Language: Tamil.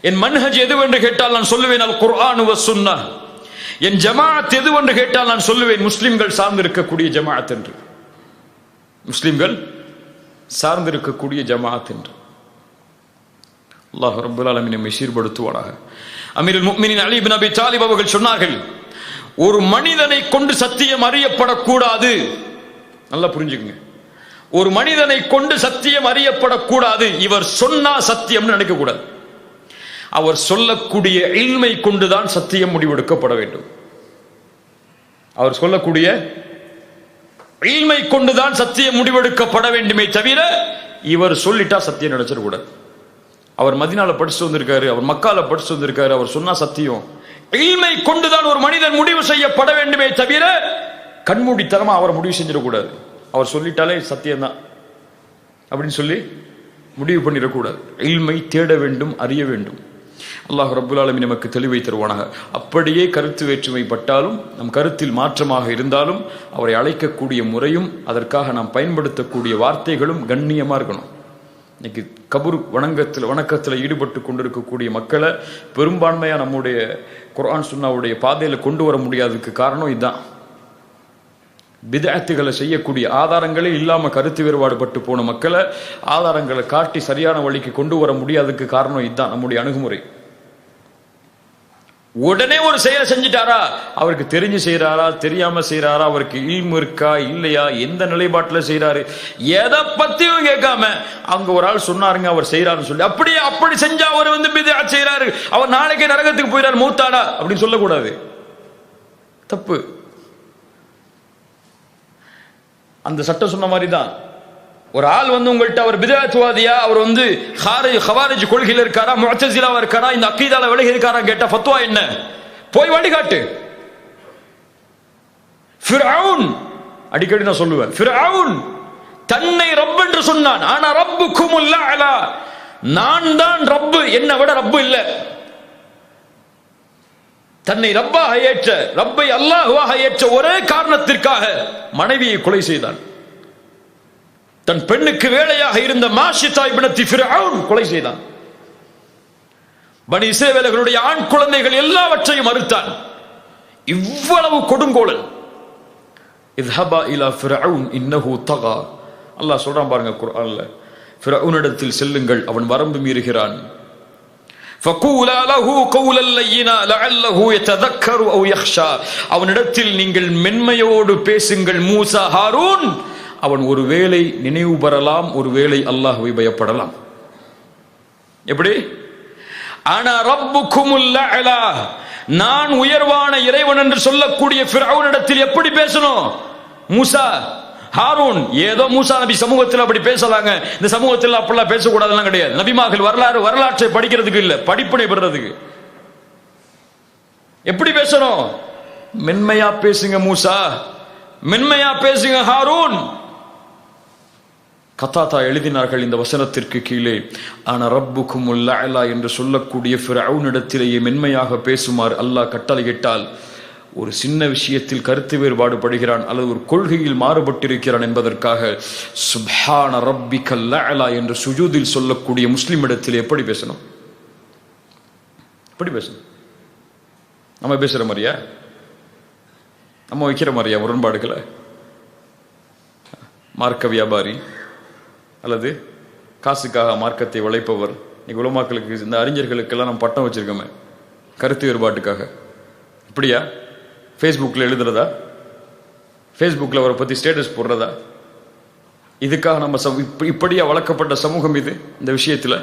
என் மன்ஹஜ் எதுவென்று கேட்டால் நான் சொல்லுவேன் அல் குர்ஆன் சுன்னா. என் ஜமாஅத் எதுவென்று கேட்டால் நான் சொல்லுவேன் முஸ்லிம்கள் சார்ந்திருக்கக்கூடிய ஜமாஅத் என்று. முஸ்லிம்கள் சார்ந்திருக்கக்கூடிய ஜமாஅத் என்று. அல்லாஹ் ரபுல் ஆலமீன் நம்மை சீர்படுத்துவானாக. அமீருல் முக்மினின் அலி இப்னு அபி தாலிப் அவர்கள் சொன்னார்கள் ஒரு மனிதனை கொண்டு சத்தியம் அறியப்படக்கூடாது. நல்லா புரிஞ்சுக்குங்க. ஒரு மனிதனை கொண்டு சத்தியம் அறியப்படக்கூடாது. இவர் சொன்னா சத்தியம்னு நினைக்க கூடாது அவர் சொல்லக்கூடிய இல்மை கொண்டுதான் சத்தியம் முடிவெடுக்கப்பட வேண்டும். அவர் சொல்லக்கூடிய இல்மை கொண்டுதான் சத்தியம் முடிவெடுக்கப்பட வேண்டுமே தவிர இவர் சொல்லிட்டா சத்தியம் நினைச்சிடக்கூடாது அவர் மதினால படிச்சு வந்திருக்காரு அவர் மக்கால படிச்சு வந்திருக்காரு அவர் சொன்னா சத்தியம். இல்மை கொண்டுதான் ஒரு மனிதன் முடிவு செய்யப்பட வேண்டுமே தவிர கண்மூடித்தனமா அவர் முடிவு செஞ்சிடக்கூடாது அவர் சொல்லிட்டாலே சத்தியம்தான். அப்படின்னு சொல்லி முடிவு பண்ணிடக்கூடாது. இல்மை தேட வேண்டும் அறிய வேண்டும். அல்லாஹ் ரப்புல் நமக்கு தெளிவை தருவானாக. அப்படியே கருத்து வேற்றுமை பட்டாலும் நம் கருத்தில் மாற்றமாக இருந்தாலும் அவரை அழைக்கக்கூடிய முறையும் அதற்காக நாம் பயன்படுத்தக்கூடிய வார்த்தைகளும் கண்ணியமாக இருக்கணும். இன்னைக்கு கபூர் வணங்கத்தில் வணக்கத்தில் ஈடுபட்டு கொண்டிருக்கக்கூடிய மக்களை பெரும்பான்மையாக நம்முடைய குரான் சுன்னாவுடைய பாதையில் கொண்டு வர முடியாததுக்கு காரணம் இதுதான் பிதஅத்துகளை செய்யக்கூடிய ஆதாரங்களே இல்லாமல் கருத்து வேறுபாடு பட்டு போன மக்களை ஆதாரங்களை காட்டி சரியான வழிக்கு கொண்டு வர முடியாததுக்கு காரணம் இதுதான் நம்முடைய அணுகுமுறை. உடனே ஒரு செயலை செஞ்சிட்டாரா? அவருக்கு தெரிஞ்சு செய்யறாரா தெரியாம செய்யறாரா அவருக்கு ஈம் இருக்கா? இல்லையா? எந்த நிலைப்பாட்டில் செய்யறாரு எதை பத்தியும் கேட்காம அங்க ஒரு ஆள் சொன்னாருங்க அவர் செய்யறாருன்னு சொல்லி அப்படியே அப்படி செஞ்சா அவர் வந்து பிதா செய்யறாரு அவர் நாளைக்கே நரகத்துக்கு போயிடாரு மூத்தாடா அப்படின்னு சொல்லக்கூடாது. தப்பு. அந்த சட்டம் சொன்ன மாதிரி தான் ஒரு ஆள் வந்து உங்கள்கிட்ட அவர் பிதாத்துவாதியா? அவர் வந்து ஹாரி ஹவாரிஜ் கொள்கையில் இருக்காரா? முஅத்தசிலாவா இருக்காரா? இந்த அக்கீதால விலகி இருக்காரா? கேட்ட ஃபத்வா என்ன? போய் வழிகாட்டு. ஃபிரவுன்! அடிக்கடி நான் சொல்லுவேன். ஃபிரவுன்! தன்னை ரப் என்று சொன்னான். ஆனா ரப்பு குமுல்ல அலா நான் தான் ரப்பு. என்னை விட ரப்பு இல்லை. தன்னை ரப்பாக ஏற்ற ரப்பை அல்லாஹுவாக ஏற்ற ஒரே காரணத்திற்காக மனைவியை கொலை செய்தான். தன் பெண்ணுக்கு வேலையாக இருந்த மாஷிதா இபினத்தி ஃபிரவுன் கொலை செய்தான். பனி இசைவேலர்களுடைய ஆண் குழந்தைகள் எல்லாவற்றையும் மறுத்தான் இவ்வளவு கொடுங்கோலன். இத்ஹபா இலா ஃபிரவுன் இன்னஹு தகா. அல்லாஹ் சொல்றான் பாருங்க குர்ஆன்ல ஃபிரவுனிடத்தில் செல்லுங்கள் அவன் வரம்பு மீறுகிறான். ஃபகூலா லஹு கௌலல் லய்யினா லஅல்லஹு யததக்கரு அவ் யக்ஷா அவனிடத்தில் நீங்கள் மென்மையோடு பேசுங்கள் மூசா ஹாரூன். அவன் ஒருவேளை நினைவு பெறலாம் ஒருவேளை அல்லாஹுவை பயப்படலாம். எப்படி? ஆனா ரப்புக்குமுல் அலா நான் உயர்வான இறைவன் என்று சொல்லக்கூடிய ஃபிரௌனிடத்தில் எப்படி பேசணும்? மூசா ஹாரூன் ஏதோ மூசா நபி சமூகத்தில் அப்படி பேசலாங்க. இந்த சமூகத்தில் அப்படிலாம் பேசக்கூடாதெல்லாம் கிடையாது. நபிமார்கள் வரலாறு வரலாற்றை படிக்கிறதுக்கு இல்லை படிப்பினை பெறதுக்கு எப்படி பேசணும்? மென்மையா பேசுங்க மூசா மென்மையா பேசுங்க ஹாரூன். கத்தாத்தா எழுதினார்கள் இந்த வசனத்திற்கு கீழே ஆனா ரப்புக்கும் அலா என்று சொல்லக்கூடிய இடத்திலேயே மென்மையாக பேசுமாறு அல்லாஹ் கட்டளையிட்டால் ஒரு சின்ன விஷயத்தில் கருத்து வேறுபாடு படுகிறான் அல்லது ஒரு கொள்கையில் மாறுபட்டிருக்கிறான் என்பதற்காக சுப்ஹான ரப்பி கல்லா என்று சுஜூதில் சொல்லக்கூடிய முஸ்லிம் இடத்தில் எப்படி பேசணும்? எப்படி பேசணும்? நம்ம பேசுற மாதிரியா? நம்ம வைக்கிற மாதிரியா முரண்பாடுகளை? மார்க்க வியாபாரி அல்லது காசுக்காக மார்க்கத்தை உழைப்பவர் இன்னைக்கு உலமாக்களுக்கு இந்த அறிஞர்களுக்கெல்லாம் நம்ம பட்டம் வச்சிருக்கோமே. கருத்து வேறுபாட்டுக்காக. இப்படியா? ஃபேஸ்புக்கில் எழுதுறதா? ஃபேஸ்புக்கில் அவரை பற்றி ஸ்டேட்டஸ் போடுறதா? இதுக்காக நம்ம சமூ இப்படியா வளர்க்கப்பட்ட சமூகம் இது இந்த விஷயத்தில்?